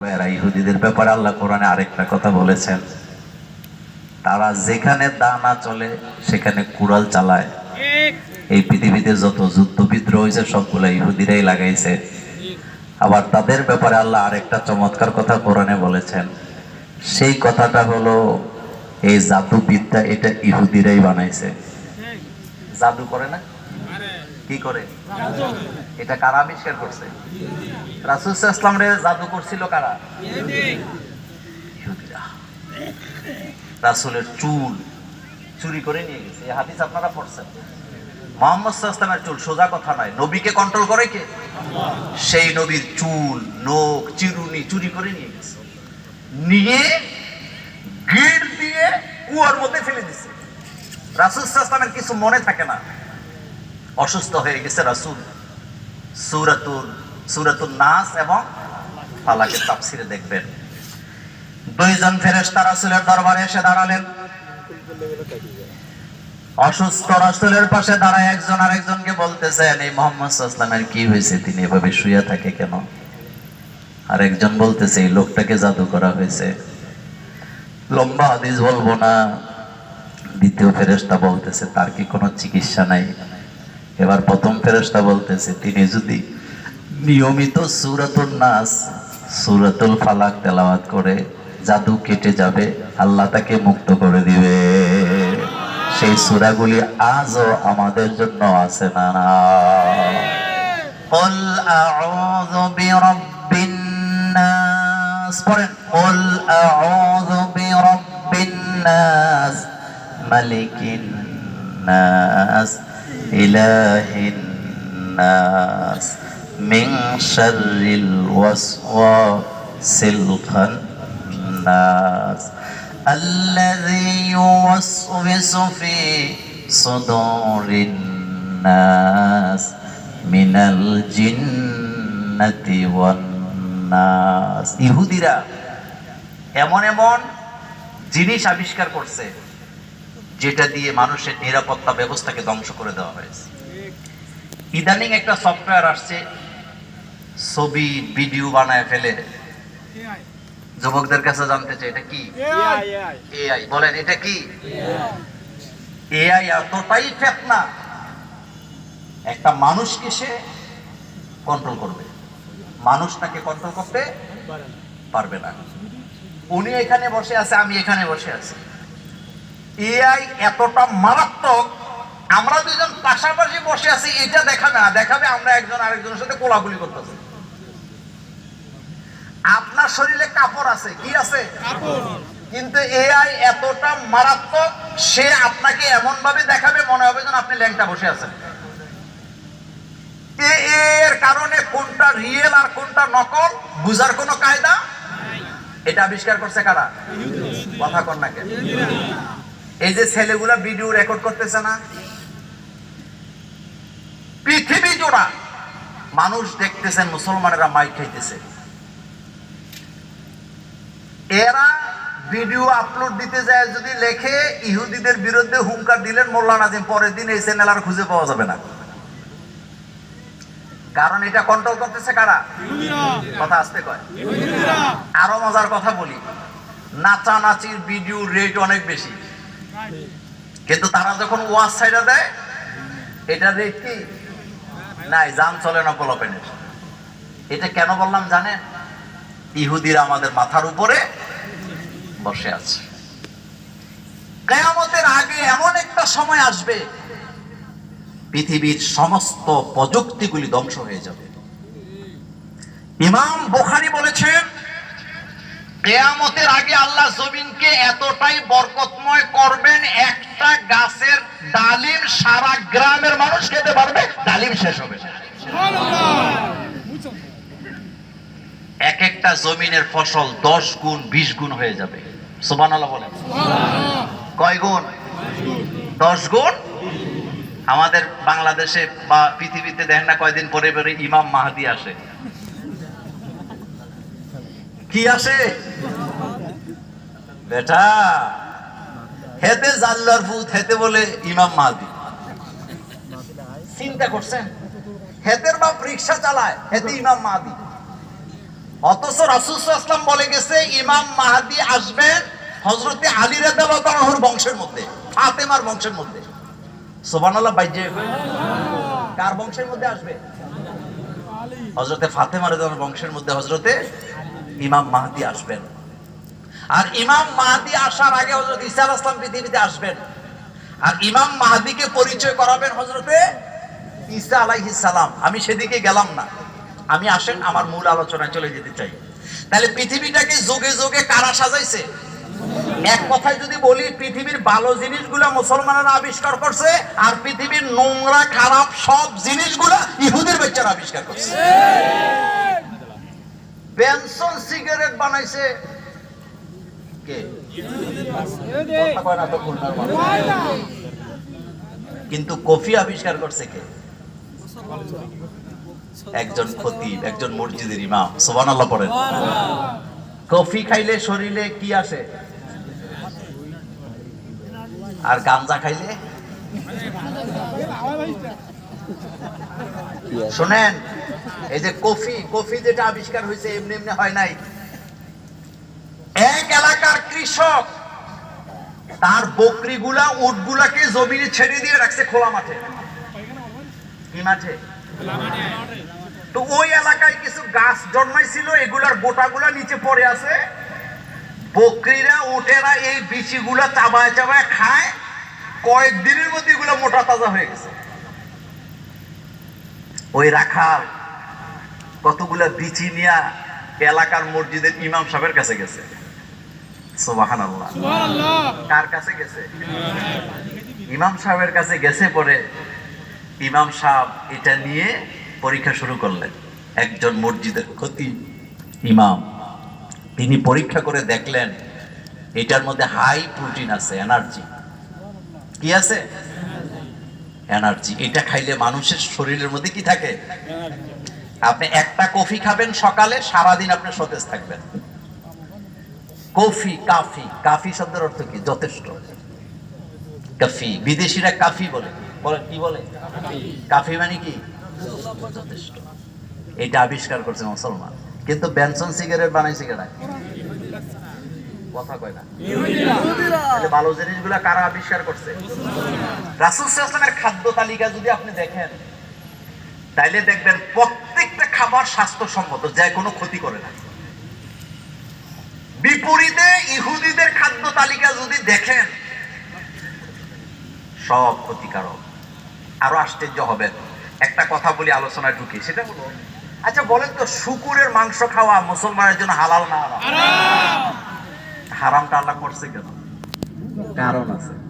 ইহুদিদের ব্যাপারে আল্লাহ কোরআনে আরেকটা কথা বলেছেন। তারা যেখানে দানা চলে, সেখানে কুড়াল চালায়। এই পৃথিবীতে যত যুদ্ধ বিদ্রোহ হয়েছে, সবগুলো ইহুদিরাই লাগাইছে। আবার তাদের ব্যাপারে আল্লাহ আরেকটা চমৎকার কথা কোরআনে বলেছেন। সেই কথাটা হলো, এই জাদু বিদ্যা এটা ইহুদিরাই বানাইছে। জাদু করে না? কি করে? এটা কারা আবিষ্কার করছে? রাসুল ইসলাম রে জাদু করছিল কারা? রাসুলের চুল চুরি করে নিয়ে গেছে। এই হাদিস আপনারা পড়ছেন। মোহাম্মদ ইসলামের চুল সোজা কথা নয়। নবীকে কন্ট্রোল করে কে? সেই নবীর চুল, নখ, চিরুনি চুরি করে নিয়ে গেছে। নিয়ে গিট দিয়ে কুয়ার মধ্যে ফেলে দিছে। রাসুল ইসলামের কিছু মনে থাকে না। অসুস্থ হয়ে গেছে রাসুল। সুরাতুল সুরাতুল নাস এবং ফালাকের তাফসিরে দেখবেন। দুইজন ফেরেশতা রাসূলের দরবারে এসে দাঁড়ালেন। অসুস্থ রাসুলের পাশে দাঁড়ায় একজন আরেকজনকে বলতেছেন, এই মোহাম্মদ সাল্লামের কি হয়েছে? তিনি এভাবে শুয়ে থাকে কেন? আর একজন বলতেছে, এই লোকটাকে জাদু করা হয়েছে। লম্বা হাদিস বলব না। দ্বিতীয় ফেরেশতা বলতেছে, তার কি কোনো চিকিৎসা নাই? এবার প্রথম ফেরেশতা বলতেছে তিনি যদি নিয়মিত সুরাতুল নাস সুরাতুল ফালাক তেলাওয়াত করে জাদু কেটে যাবে আল্লাহ তাকে মুক্ত করে দিবে সেই সূরাগুলি আজও আমাদের জন্য আছে না না قل أعوذ برب الناس পড়েন قل أعوذ برب الناس ملك الناس إله الناس من شر الوسواس الخناس الذي يوسوس في صدور الناس من الجنة والناس ইহুদিরা এমন এমন জিনিস আবিষ্কার করছে যেটা দিয়ে মানুষের নিরাপত্তা ব্যবস্থাকে ধ্বংস করে দেওয়া হয়েছে। ইদানিং একটা সফটওয়্যার আসছে ছবি ভিডিও বানায় ফেলে। যুবকদের কাছে জানতে চাই এটা কি? এআই। বলেন এটা কি? এআই এতটাই ফেতনা একটা মানুষকে সে কন্ট্রোল করবে। মানুষ তাকে কন্ট্রোল করতে পারবে না। উনি এখানে বসে আছে আমি এখানে বসে আছি। এআই এতটা মারাত্মক আমরা দুজন পাশাপাশি বসে আছি এটা দেখা না দেখাবে আমরা একজন আরেকজনের সাথে কোলাকুলি করতেছি। আপনার শরীরে কাপড় আছে কি আছে? কিন্তু এআই এতটা মারাত্মক সে আপনাকে এমন ভাবে দেখাবে মনে হবে যেন আপনি ল্যাংটা বসে আছেন। এর কারণে কোনটা রিয়েল আর কোনটা নকল বুঝার কোনো কায়দা? এটা আবিষ্কার করছে কারা? কথা কর না কেন? এই যে ছেলেগুলা ভিডিও রেকর্ড করতেছে না? পৃথিবী জোড়া। মানুষ দেখতেছেন মুসলমানেরা মাইক খাইতেছে। এরা ভিডিও আপলোড দিতে যায় যদি লেখে ইহুদিদের বিরুদ্ধে হুঙ্কার দিলেন মোল্লা নাজিম পরের দিন এই চ্যানেল আর খুঁজে পাওয়া যাবে না। কারণ এটা কন্ট্রোল করতেছে কারা? কথা আসতে কয়। আরও মজার কথা বলি নাচানাচির ভিডিও রেট অনেক বেশি। কিন্তু তারা যখন ওয়াজ সাইডে দেয়, এটা কি? নাই যান চলে না পোলাপেনের। এটা কেন বললাম জানেন? ইহুদিরা আমাদের মাথার উপরে বসে আছে। কেয়ামতের আগে এমন একটা সময় আসবে, পৃথিবীর সমস্ত প্রযুক্তিগুলি ধ্বংস হয়ে যাবে। ইমাম বোখারি বলেছেন, কেয়ামতের আগে আল্লাহ জমিনকে এতটাই বরকতময় করবেন একটা গাছের ডালিম সারা গ্রামের মানুষ খেতে পারবে ডালিম শেষ হবে এক একটা জমিনের ফসল দশ গুণ, বিশ গুণ হয়ে যাবে। সোবান বলেন। কয় গুণ? দশ গুণ? আমাদের বাংলাদেশে বা পৃথিবীতে দেখেন না কয়দিন পরে পরে ইমাম মাহাদি আসে। কি আসে? বেটা, হেতে জাল্লার ভূত, হেতে বলে ইমাম মাহাদি। চিন্তা করছেন? হেতের বাপ রিক্সা চালায়, হেতে ইমাম মাহাদি। অথচ রাসূল আসলাম বলে গেছে, ইমাম মাহাদি আসবেন হজরতে আলী রাদিয়াল্লাহু বংশের মধ্যে, ফাতেমার বংশের মধ্যে। সুবহানাল্লাহ বাইজে কার বংশের মধ্যে আসবে? হজরতে বংশের মধ্যে হজরতে ইমাম মাহাদি আসবেন। আর ইমাম মাহাদি আসার আগে হজরত ঈসা আলাইহিস সালাম পৃথিবীতে আসবেন। আর ইমাম মাহাদিকে পরিচয় করাবেন হজরতে ঈসা আলাইহিস সালাম। আমি সেদিকে গেলাম না। আমি আসেন, আমার মূল আলোচনায় চলে যেতে চাই। তাহলে পৃথিবীটাকে যোগে যোগে কারা সাজাইছে? এক কথায় যদি বলি, পৃথিবীর ভালো জিনিসগুলো মুসলমানেরা আবিষ্কার করছে, আর পৃথিবীর নোংরা, খারাপ সব জিনিসগুলো ইহুদের বাচ্চারা আবিষ্কার করছে। বেনসন সিগারেট বানাইছে। কে। কিন্তু কফি আবিষ্কার করছে কে? একজন খতিব, একজন মসজিদের ইমাম, সুবহানাল্লাহ পড়েন। কফি খাইলে শরীরে কি আসে আর গাঞ্জা খাইলে? শোনেন, এই যে কফি কফি যেটা আবিষ্কার হয়েছে এমনি এমনি হয় নাই। এক এলাকার কৃষক, তার বকরিগুলা, উটগুলাকে জমিনে ছেড়ে দিয়ে রাখছে খোলা মাঠে। কি মাঠে? তো ওই এলাকায় কিছু গাছ জন্মাইছিল এগুলার গোটাগুলা নিচে পড়ে আছে। বকরিরা উটেরা এই বিচিগুলা চাবায় চাবায় খায়। কয়েকদিনের মধ্যে এগুলো মোটা তাজা হয়ে গেছে। ওই রাখাল কতগুলা বিচি নিয়া এলাকার মসজিদের ইমাম সাহেবের কাছে গেছে। সোবাহান আল্লাহ কার কাছে গেছে? ইমাম সাহেবের কাছে গেছে পরে ইমাম সাহেব এটা নিয়ে পরীক্ষা শুরু করলেন। একজন মসজিদের ক্ষতি ইমাম। তিনি পরীক্ষা করে দেখলেন, এটার মধ্যে হাই প্রোটিন আছে, এনার্জি। কি আছে? এনার্জি। এটা খাইলে মানুষের শরীরের মধ্যে কি থাকে? আপনি একটা কফি খাবেন সকালে, সারাদিন আপনি সতেজ থাকবেন। কফি, কাফি। কাফি শব্দের অর্থ কি? যথেষ্ট। কাফি। বিদেশিরা কাফি বলে। বলে কি বলে? কাফি। মানে কি? এটা আবিষ্কার করছে মুসলমান। কিন্তু বেনসন সিগারেট বানাইছে কেনা কথা কয় না। তাহলে ভালো জিনিসগুলা কারা আবিষ্কার করছে? রাসুল খাদ্য তালিকা যদি আপনি দেখেন তাইলে দেখবেন প্রত্যেকটা খাবার স্বাস্থ্যসম্মত যা কোনো ক্ষতি করে না। বিপরীতে ইহুদিদের খাদ্য তালিকা যদি দেখেন সব ক্ষতিকারক। আরও আশ্চর্য হবেন। একটা কথা বলি আলোচনায় ঢুকি। সেটা হলো আচ্ছা বলেন তো শুকুরের মাংস খাওয়া মুসলমানের জন্য হালাল না হারাম? হারামটা আল্লাহ করছে কেন? কারণ আছে।